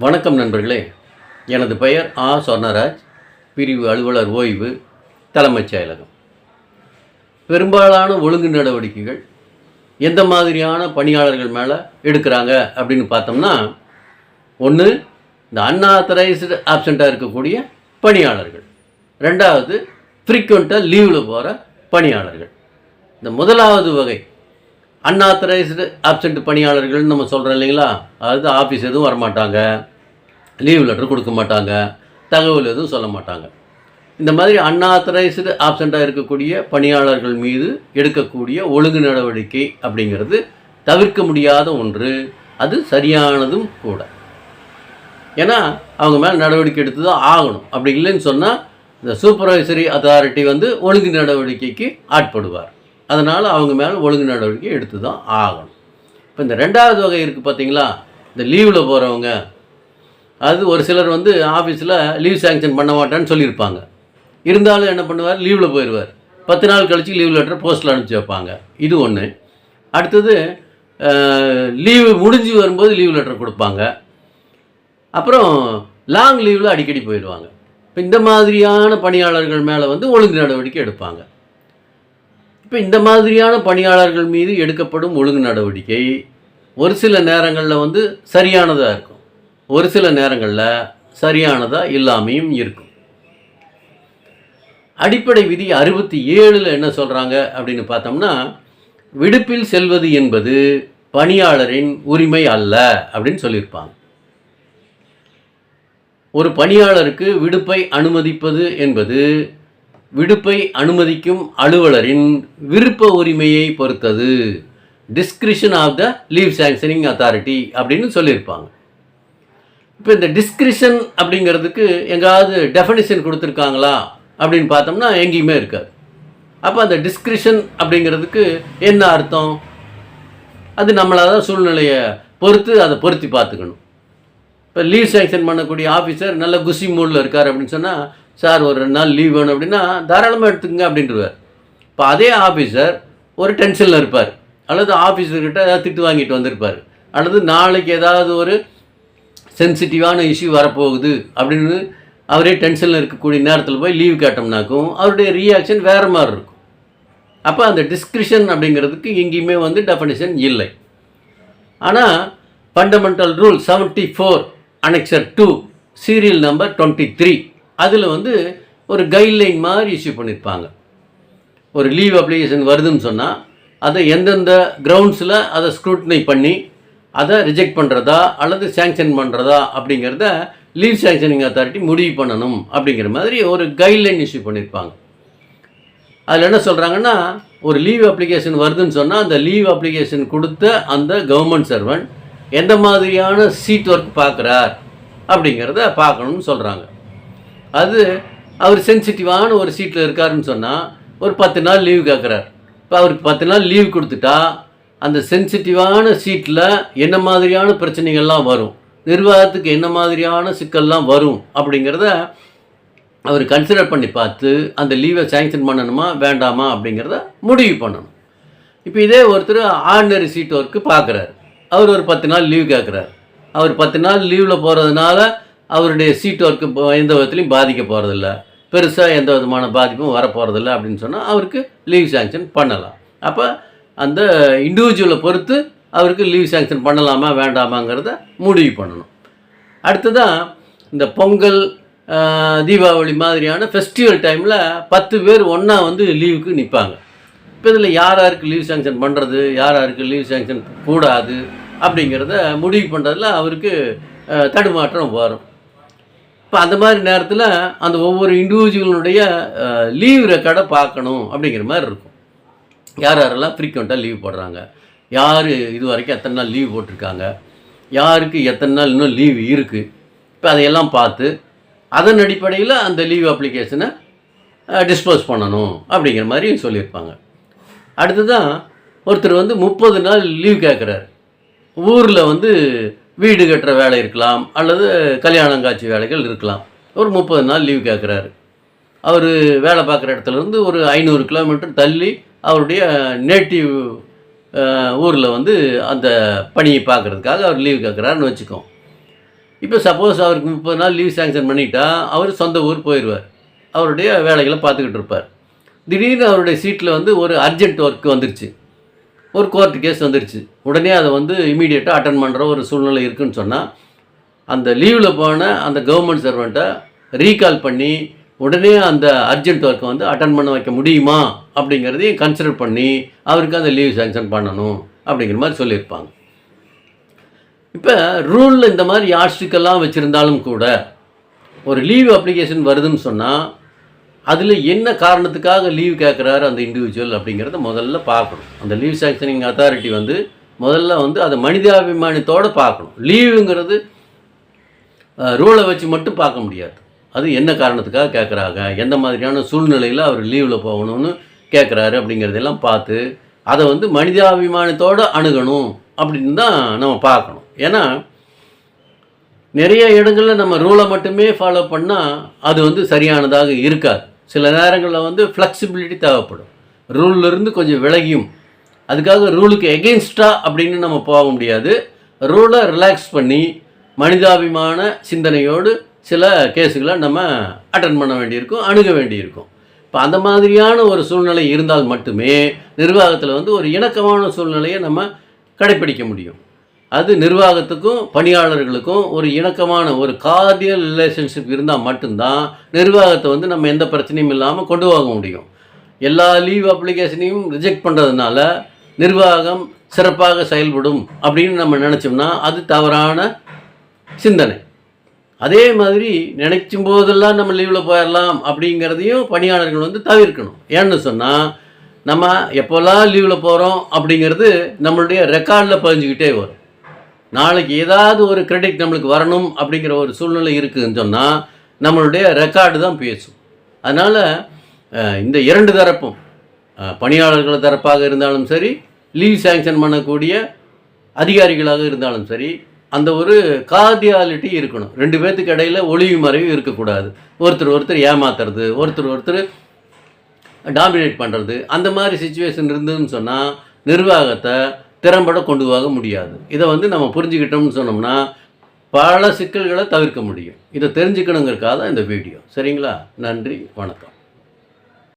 வணக்கம் நண்பர்களே. எனது பெயர் ஆ. சொர்ணராஜ். பிரிவு அலுவலர் ஓய்வு தலைமைச் செயலகம். பெரும்பாலான ஒழுங்கு நடவடிக்கைகள் எந்த மாதிரியான பணியாளர்கள் மேலே எடுக்கிறாங்க அப்படின்னு பார்த்தோம்னா ஒன்று இந்த அன்ஆத்தரைஸ்டு ஆப்சண்ட்டாக இருக்கக்கூடிய பணியாளர்கள். ரெண்டாவது ஃப்ரீக்வெண்ட்டாக லீவில் போகிற பணியாளர்கள். இந்த முதலாவது வகை அன்ஆத்தரைஸ்டு ஆப்சண்ட் பணியாளர்கள்னு நம்ம சொல்கிறோம் இல்லைங்களா? அதாவது ஆஃபீஸ் எதுவும் வரமாட்டாங்க. லீவ் லெட்டர் கொடுக்க மாட்டாங்க. தகவல் எதுவும் சொல்ல மாட்டாங்க. இந்த மாதிரி அன்ஆத்தரைஸ்டு ஆப்சண்ட்டாக இருக்கக்கூடிய பணியாளர்கள் மீது எடுக்கக்கூடிய ஒழுங்கு நடவடிக்கை அப்படிங்கிறது தவிர்க்க முடியாத ஒன்று. அது சரியானதும் கூட. ஏன்னா அவங்க மேலே நடவடிக்கை எடுத்து தான் ஆகணும். அப்படி இல்லைன்னு சொன்னால் இந்த சூப்பர்வைசரி அத்தாரிட்டி வந்து ஒழுங்கு நடவடிக்கைக்கு ஆட்படுவார். அதனால் அவங்க மேலே ஒழுங்கு நடவடிக்கை எடுத்து தான் ஆகணும். இப்போ இந்த ரெண்டாவது வகை இருக்குது பார்த்தீங்களா இந்த லீவில் போகிறவங்க அது ஒரு சிலர் வந்து ஆஃபீஸில் லீவ் சேங்ஷன் பண்ண மாட்டேன்னு சொல்லியிருப்பாங்க. இருந்தாலும் என்ன பண்ணுவார்? லீவில் போயிடுவார். பத்து நாள் கழித்து லீவ் லெட்டர் போஸ்ட்டில் அனுப்பிச்சி வைப்பாங்க. இது ஒன்று அடுத்தது லீவு முடிஞ்சு வரும்போது லீவ் லெட்டர் கொடுப்பாங்க. அப்புறம் லாங் லீவில் அடிக்கடி போயிடுவாங்க. இப்போ இந்த மாதிரியான பணியாளர்கள் மேலே வந்து ஒழுங்கு நடவடிக்கை எடுப்பாங்க. இப்போ இந்த மாதிரியான பணியாளர்கள் மீது எடுக்கப்படும் ஒழுங்கு நடவடிக்கை ஒரு சில நேரங்களில் வந்து சரியானதாக இருக்கும். ஒரு சில நேரங்களில் சரியானதாக இல்லாமையும் இருக்கும். அடிப்படை விதி அறுபத்தி ஏழில் என்ன சொல்கிறாங்க அப்படின்னு பார்த்தோம்னா விடுப்பில் செல்வது என்பது பணியாளரின் உரிமை அல்ல அப்படின்னு சொல்லியிருப்பாங்க. ஒரு பணியாளருக்கு விடுப்பை அனுமதிப்பது என்பது விடுப்பை அனுமதிக்கும் அலுவலரின் விருப்ப உரிமையை பொறுத்தது. Discretion of the leave sanctioning authority அப்படின்னு சொல்லியிருப்பாங்க. இப்போ இந்த டிஸ்கிரிஷன் அப்படிங்கிறதுக்கு எங்காவது டெஃபனிஷன் கொடுத்துருக்காங்களா அப்படின்னு பார்த்தோம்னா எங்கேயுமே இருக்காது. அப்போ அந்த டிஸ்கிரிஷன் அப்படிங்கிறதுக்கு என்ன அர்த்தம்? அது நம்மளால் தான் சூழ்நிலையை பொறுத்து அதை பொருத்தி பார்த்துக்கணும். இப்போ லீவ் சேங்ஷன் பண்ணக்கூடிய ஆஃபீஸர் நல்ல குசி மூடில் இருக்கார் அப்படின்னு சொன்னால் சார் ஒரு ரெண்டு நாள் லீவ் வேணும் அப்படின்னா தாராளமாக எடுத்துக்கங்க அப்படின்றவர். இப்போ அதே ஆஃபீஸர் ஒரு டென்ஷனில் இருப்பார். அல்லது ஆஃபீஸர்கிட்ட ஏதாவது திட்டு வாங்கிட்டு வந்திருப்பார். அல்லது நாளைக்கு ஏதாவது ஒரு சென்சிட்டிவான இஷ்யூ வரப்போகுது அப்படின்னு அவரே டென்ஷனில் இருக்கக்கூடிய நேரத்தில் போய் லீவ் கேட்டோம்னாக்கும் அவருடைய ரியாக்ஷன் வேறு மாதிரி இருக்கும். அப்போ அந்த டிஸ்கிரிஷன் அப்படிங்கிறதுக்கு எங்கேயுமே வந்து டெஃபனிஷன் இல்லை. ஆனால் fundamental rule seventy four annexure two serial number twenty three அதில் வந்து ஒரு கைட்லைன் மாதிரி இஷ்யூ பண்ணியிருப்பாங்க ஒரு லீவ் அப்ளிகேஷன் வருதுன்னு சொன்னால் அதை எந்தெந்த கிரவுண்ட்ஸில் அதை ஸ்க்ரூட்னை பண்ணி அதை ரிஜெக்ட் பண்ணுறதா அல்லது சேங்ஷன் பண்ணுறதா அப்படிங்கிறத லீவ் சேங்ஷனிங் அத்தாரிட்டி முடிவு பண்ணணும் அப்படிங்கிற மாதிரி ஒரு கைட்லைன் இஷ்யூ பண்ணியிருப்பாங்க அதில் என்ன சொல்கிறாங்கன்னா ஒரு லீவ் அப்ளிகேஷன் வருதுன்னு சொன்னால் அந்த லீவ் அப்ளிகேஷன் கொடுத்த அந்த கவர்மெண்ட் சர்வன்ட் எந்த மாதிரியான சீட் ஒர்க் பார்க்குறார் அப்படிங்கிறத பார்க்கணும்னு சொல்கிறாங்க அது அவர் சென்சிட்டிவான ஒரு சீட்டில் இருக்காருன்னு சொன்னால் ஒரு பத்து நாள் லீவ் கேட்குறார் இப்போ அவருக்கு பத்து நாள் லீவ் கொடுத்துட்டா அந்த சென்சிட்டிவான சீட்டில் என்ன மாதிரியான பிரச்சனைகள்லாம் வரும்? நிர்வாகத்துக்கு என்ன மாதிரியான சிக்கல்லாம் வரும்? அப்படிங்கிறத அவர் கன்சிடர் பண்ணி பார்த்து அந்த லீவை சேங்ஷன் பண்ணணுமா வேண்டாமா அப்படிங்கிறத முடிவு பண்ணணும். இப்போ இதே ஒருத்தர் ஆர்டினரி சீட் ஒர்க்கு பார்க்குறாரு அவர் ஒரு பத்து நாள் லீவ் கேட்குறாரு அவர் பத்து நாள் லீவில் போகிறதுனால அவருடைய சீட் ஒர்க்கு எந்த விதத்துலையும் பாதிக்க போகிறதில்ல பெருசாக எந்த விதமான பாதிப்பும் வரப்போகிறதில்ல அப்படின்னு சொன்னால் அவருக்கு லீவ் சேங்ஷன் பண்ணலாம். அப்போ அந்த இண்டிவிஜுவலை பொறுத்து அவருக்கு லீவ் சேங்ஷன் பண்ணலாமா வேண்டாமாங்கிறத முடிவு பண்ணணும். அடுத்ததாக இந்த பொங்கல் தீபாவளி மாதிரியான ஃபெஸ்டிவல் டைமில் பத்து பேர் ஒன்றா வந்து லீவுக்கு நிற்பாங்க இப்போ இதில் யார் யாருக்கு லீவ் சேங்ஷன் பண்ணுறது யார் யாருக்கு லீவ் சேங்ஷன் கூடாது அப்படிங்கிறத முடிவு பண்ணுறதுல அவருக்கு தடுமாற்றம் வரும். இப்போ அந்த மாதிரி நேரத்தில் அந்த ஒவ்வொரு இண்டிவிஜுவலுடைய லீவ் ரெக்கார்டை பார்க்கணும் அப்படிங்கிற மாதிரி இருக்கும். யார் யாரெல்லாம் ஃப்ரீக்வெண்ட்டாக லீவ் போடுறாங்க? யார் இது வரைக்கும் எத்தனை நாள் லீவ் போட்டிருக்காங்க? யாருக்கு எத்தனை நாள் இன்னும் லீவ் இருக்குது இப்போ அதையெல்லாம் பார்த்து அதன் அடிப்படையில் அந்த லீவ் அப்ளிகேஷனை டிஸ்போஸ் பண்ணணும் அப்படிங்கிற மாதிரி சொல்லியிருப்பாங்க. அடுத்ததான் ஒருத்தர் வந்து முப்பது நாள் லீவ் கேட்குறாரு ஊரில் வந்து வீடு கட்டுற வேலை இருக்கலாம் அல்லது கல்யாணம் காட்சி வேலைகள் இருக்கலாம். ஒரு முப்பது நாள் லீவ் கேட்குறாரு அவர் வேலை பார்க்குற இடத்துல இருந்து ஒரு ஐநூறு கிலோமீட்டர் தள்ளி அவருடைய நேட்டிவ் ஊரில் வந்து அந்த பணியை பார்க்குறதுக்காக அவர் லீவ் கேட்குறாருன்னு வச்சுக்கோம் இப்போ சப்போஸ் அவருக்கு முப்பது நாள் லீவ் சேங்ஷன் பண்ணிட்டா அவர் சொந்த ஊர் போயிடுவார் அவருடைய வேலைகளை பார்த்துக்கிட்டு இருப்பார். திடீர்னு அவருடைய சீட்டில் வந்து ஒரு அர்ஜென்ட் ஒர்க் வந்துருச்சு. ஒரு கோர்ட் கேஸ் வந்துருச்சு உடனே அதை வந்து இமீடியட்டாக அட்டன் பண்ணுற ஒரு சூழ்நிலை இருக்குன்னு சொன்னால் அந்த லீவில் போன அந்த கவர்மெண்ட் சர்வெண்ட்டை ரீகால் பண்ணி உடனே அந்த அர்ஜென்ட் ஒர்க்கை வந்து அட்டன் பண்ண வைக்க முடியுமா? அப்படிங்கிறதையும் கன்சிடர் பண்ணி அவருக்கு அந்த லீவ் சேங்ஷன் பண்ணணும் அப்படிங்கிற மாதிரி சொல்லியிருப்பாங்க. இப்போ ரூலில் இந்த மாதிரி யாஸ்டிக்கெல்லாம் வச்சுருந்தாலும் கூட ஒரு லீவ் அப்ளிகேஷன் வருதுன்னு சொன்னால் அதில் என்ன காரணத்துக்காக லீவ் கேட்குறாரு அந்த இண்டிவிஜுவல் அப்படிங்கிறத முதல்ல பார்க்கணும். அந்த லீவ் சாங்ஷனிங் அத்தாரிட்டி வந்து முதல்ல வந்து அதை மனிதாபிமானத்தோடு பார்க்கணும். லீவுங்கிறது ரூலை வச்சு மட்டும் பார்க்க முடியாது. அது என்ன காரணத்துக்காக கேட்குறாங்க எந்த மாதிரியான சூழ்நிலையில் அவர் லீவில் போகணும்னு கேட்குறாரு அப்படிங்கிறதெல்லாம் பார்த்து அதை வந்து மனிதாபிமானத்தோடு அணுகணும் அப்படின்னு தான் நம்ம பார்க்கணும். ஏன்னா நிறைய இடங்களில் நம்ம ரூலை மட்டுமே ஃபாலோ பண்ணால் அது வந்து சரியானதாக இருக்காது. சில நேரங்களில் வந்து ஃப்ளெக்சிபிலிட்டி தேவைப்படும். ரூல்லேருந்து கொஞ்சம் விலகியும். அதுக்காக ரூலுக்கு எகெயின்ஸ்டாக அப்படின்னு நம்ம போக முடியாது. ரூலை ரிலாக்ஸ் பண்ணி மனிதாபிமான சிந்தனையோடு சில கேஸுகளை நம்ம அட்டன் பண்ண வேண்டியிருக்கும் அணுக வேண்டியிருக்கும். இப்போ அந்த மாதிரியான ஒரு சூழ்நிலை இருந்தால் மட்டுமே நிர்வாகத்தில் வந்து ஒரு இணக்கமான சூழ்நிலையை நம்ம கடைப்பிடிக்க முடியும். அது நிர்வாகத்துக்கும் பணியாளர்களுக்கும் ஒரு இணக்கமான ஒரு கார்டியல் ரிலேஷன்ஷிப் இருந்தால் மட்டும்தான் நிர்வாகத்தை வந்து நம்ம எந்த பிரச்சனையும் இல்லாமல் கொண்டு போக முடியும். எல்லா லீவ் அப்ளிகேஷனையும் ரிஜெக்ட் பண்ணுறதுனால நிர்வாகம் சிறப்பாக செயல்படும் அப்படின்னு நம்ம நினச்சோம்னா அது தவறான சிந்தனை. அதே மாதிரி நினைக்கும் போதெல்லாம் நம்ம லீவில் போயிடலாம் அப்படிங்கிறதையும் பணியாளர்கள் வந்து தவிர்க்கணும். ஏன்னு சொன்னால் நம்ம எப்போல்லாம் லீவில் போகிறோம் அப்படிங்கிறது நம்மளுடைய ரெக்கார்டில் பதிஞ்சுக்கிட்டே வரும். நாளைக்கு ஏதாவது ஒரு கிரெடிட் நம்மளுக்கு வரணும் அப்படிங்கிற ஒரு சூழ்நிலை இருக்குதுன்னு சொன்னால் நம்மளுடைய ரெக்கார்டு தான் பேசும். அதனால் இந்த இரண்டு தரப்பும் பணியாளர்கள் தரப்பாக இருந்தாலும் சரி லீவ் சேங்ஷன் பண்ணக்கூடிய அதிகாரிகளாக இருந்தாலும் சரி அந்த ஒரு கார்டியாலிட்டி இருக்கணும். ரெண்டு பேர்த்துக்கு இடையில் ஒளிவு மறைவு இருக்கக்கூடாது. ஒருத்தர் ஒருத்தர் ஏமாத்துறது ஒருத்தர் ஒருத்தர் டாமினேட் பண்ணுறது அந்த மாதிரி சுச்சுவேஷன் இருந்ததுன்னு சொன்னால் நிர்வாகத்தை திறம்பட கொண்டு போக முடியாது. இதை வந்து நம்ம புரிஞ்சுக்கிட்டோம்னு சொன்னோம்னா பல சிக்கல்களை தவிர்க்க முடியும். இதை தெரிஞ்சுக்கணுங்கிறக்காக தான் இந்த வீடியோ. சரிங்களா? நன்றி வணக்கம்.